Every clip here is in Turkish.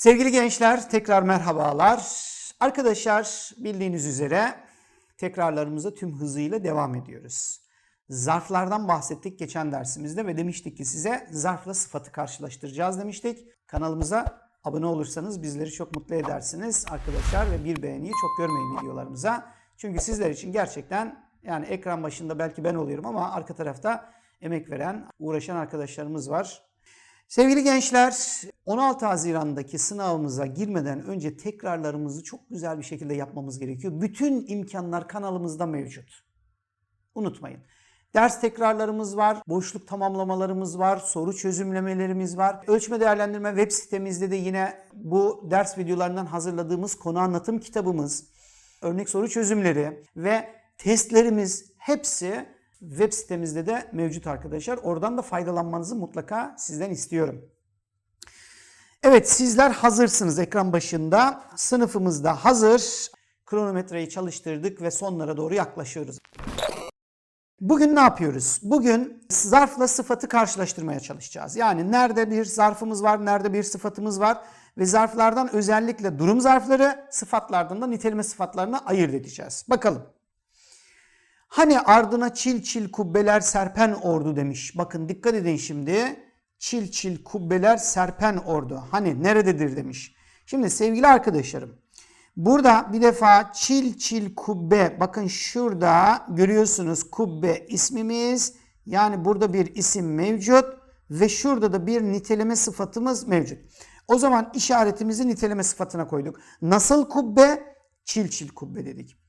Sevgili gençler tekrar merhabalar. Arkadaşlar bildiğiniz üzere tekrarlarımıza tüm hızıyla devam ediyoruz. Zarflardan bahsettik geçen dersimizde ve demiştik ki size zarfla sıfatı karşılaştıracağız demiştik. Kanalımıza abone olursanız bizleri çok mutlu edersiniz arkadaşlar ve bir beğeniyi çok görmeyin videolarımıza. Çünkü sizler için gerçekten yani ekran başında belki ben oluyorum ama arka tarafta emek veren, uğraşan arkadaşlarımız var. Sevgili gençler, 16 Haziran'daki sınavımıza girmeden önce tekrarlarımızı çok güzel bir şekilde yapmamız gerekiyor. Bütün imkanlar kanalımızda mevcut. Unutmayın. Ders tekrarlarımız var, boşluk tamamlamalarımız var, soru çözümlemelerimiz var. Ölçme değerlendirme web sitemizde de yine bu ders videolarından hazırladığımız konu anlatım kitabımız, örnek soru çözümleri ve testlerimiz hepsi web sitemizde de mevcut arkadaşlar. Oradan da faydalanmanızı mutlaka sizden istiyorum. Evet sizler hazırsınız ekran başında. Sınıfımızda hazır. Kronometreyi çalıştırdık ve sonlara doğru yaklaşıyoruz. Bugün ne yapıyoruz? Bugün zarfla sıfatı karşılaştırmaya çalışacağız. Yani nerede bir zarfımız var, nerede bir sıfatımız var ve zarflardan özellikle durum zarfları, sıfatlardan da niteleme sıfatlarını ayırt edeceğiz. Bakalım. Hani ardına çil çil kubbeler serpen ordu demiş. Bakın dikkat edin şimdi. Çil çil kubbeler serpen ordu. Hani nerededir demiş. Şimdi sevgili arkadaşlarım. Burada bir defa çil çil kubbe. Bakın şurada görüyorsunuz kubbe ismimiz. Yani burada bir isim mevcut. Ve şurada da bir niteleme sıfatımız mevcut. O zaman işaretimizi niteleme sıfatına koyduk. Nasıl kubbe? Çil çil kubbe dedik.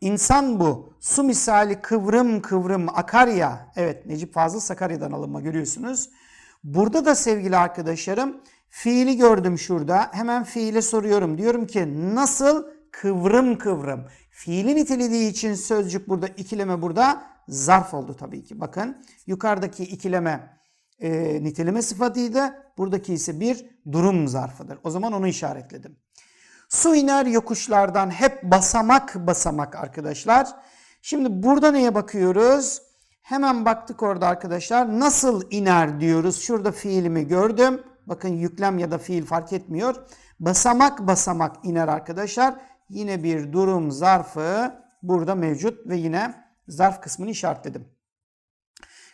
İnsan bu. Su misali kıvrım kıvrım akar ya. Evet Necip Fazıl Sakarya'dan alınma görüyorsunuz. Burada da sevgili arkadaşlarım fiili gördüm şurada. Hemen fiile soruyorum. Diyorum ki nasıl kıvrım kıvrım. Fiili nitelediği için sözcük burada ikileme burada zarf oldu tabii ki. Bakın yukarıdaki ikileme e, niteleme sıfatıydı. Buradaki ise bir durum zarfıdır. O zaman onu işaretledim. Su iner yokuşlardan hep basamak basamak arkadaşlar. Şimdi burada neye bakıyoruz? Hemen baktık orada arkadaşlar. Nasıl iner diyoruz. Şurada fiilimi gördüm. Bakın yüklem ya da fiil fark etmiyor. Basamak basamak iner arkadaşlar. Yine bir durum zarfı burada mevcut ve yine zarf kısmını işaretledim.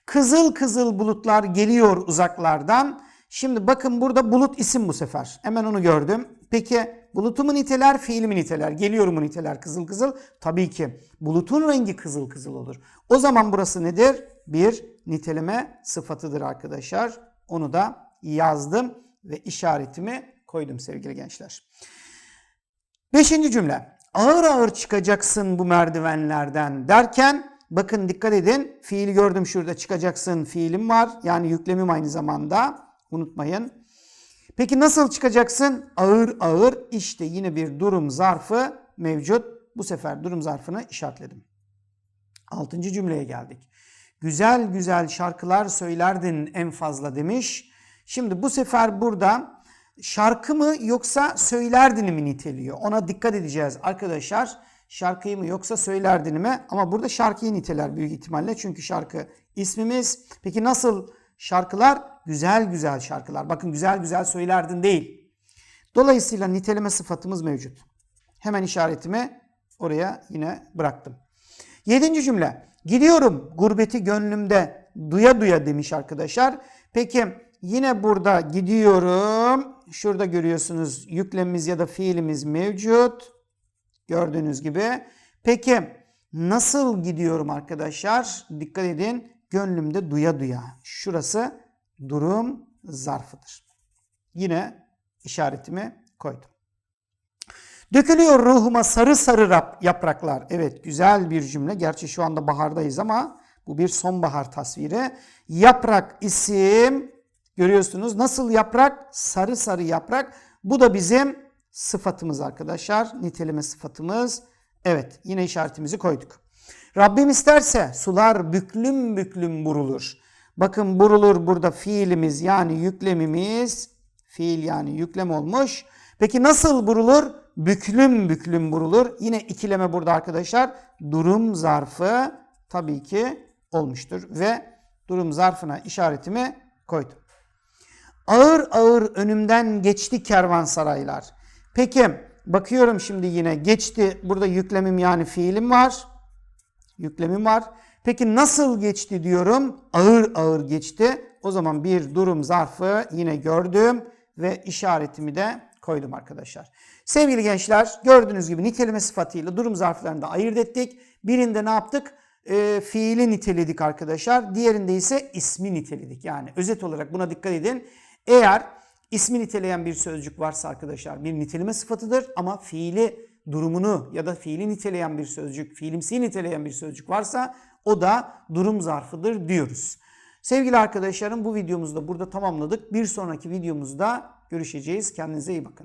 Kızıl kızıl bulutlar geliyor uzaklardan. Şimdi bakın burada bulut isim bu sefer. Hemen onu gördüm. Peki bulutu mu niteler, fiil mi niteler? Geliyor mu niteler kızıl kızıl? Tabii ki. Bulutun rengi kızıl kızıl olur. O zaman burası nedir? Bir niteleme sıfatıdır arkadaşlar. Onu da yazdım ve işaretimi koydum sevgili gençler. Beşinci cümle. Ağır ağır çıkacaksın bu merdivenlerden derken bakın dikkat edin. Fiil gördüm şurada çıkacaksın fiilim var. Yani yüklemim aynı zamanda. Unutmayın. Peki nasıl çıkacaksın? Ağır ağır işte yine bir durum zarfı mevcut. Bu sefer durum zarfını işaretledim. Altıncı cümleye geldik. Güzel güzel şarkılar söylerdin en fazla demiş. Şimdi bu sefer burada şarkı mı yoksa söylerdin mi niteliyor? Ona dikkat edeceğiz arkadaşlar. Şarkıyı mı yoksa söylerdin mi? Ama burada şarkıyı niteler büyük ihtimalle. Çünkü şarkı ismimiz. Peki nasıl şarkılar? Güzel güzel şarkılar. Bakın güzel güzel söylerdin değil. Dolayısıyla niteleme sıfatımız mevcut. Hemen işaretimi oraya yine bıraktım. Yedinci cümle. Gidiyorum gurbeti gönlümde duya duya demiş arkadaşlar. Peki yine burada gidiyorum. Şurada görüyorsunuz yüklemimiz ya da fiilimiz mevcut. Gördüğünüz gibi. Peki nasıl gidiyorum arkadaşlar? Dikkat edin. Gönlümde duya duya. Şurası durum zarfıdır. Yine işaretimi koydum. Dökülüyor ruhuma sarı sarı yapraklar. Evet güzel bir cümle. Gerçi şu anda bahardayız ama bu bir sonbahar tasviri. Yaprak isim görüyorsunuz. Nasıl yaprak? Sarı sarı yaprak. Bu da bizim sıfatımız arkadaşlar. Niteleme sıfatımız. Evet yine işaretimizi koyduk. Rabbim isterse sular büklüm büklüm burulur. Bakın burulur burada fiilimiz yani yüklemimiz. Fiil yani yüklem olmuş. Peki nasıl burulur? Büklüm büklüm burulur. Yine ikileme burada arkadaşlar. Durum zarfı tabii ki olmuştur. Ve durum zarfına işaretimi koydum. Ağır ağır önümden geçti kervansaraylar. Peki bakıyorum şimdi yine geçti. Burada yüklemim yani fiilim var. Yüklemim var. Peki nasıl geçti diyorum? Ağır ağır geçti. O zaman bir durum zarfı yine gördüm ve işaretimi de koydum arkadaşlar. Sevgili gençler gördüğünüz gibi niteleme sıfatıyla durum zarflarını da ayırt ettik. Birinde ne yaptık? Ee, fiili niteledik arkadaşlar. Diğerinde ise ismi niteledik. Yani özet olarak buna dikkat edin. Eğer ismi niteleyen bir sözcük varsa arkadaşlar bir niteleme sıfatıdır ama fiili durumunu ya da fiili niteleyen bir sözcük, fiilimsi niteleyen bir sözcük varsa o da durum zarfıdır diyoruz. Sevgili arkadaşlarım bu videomuzu da burada tamamladık. Bir sonraki videomuzda görüşeceğiz. Kendinize iyi bakın.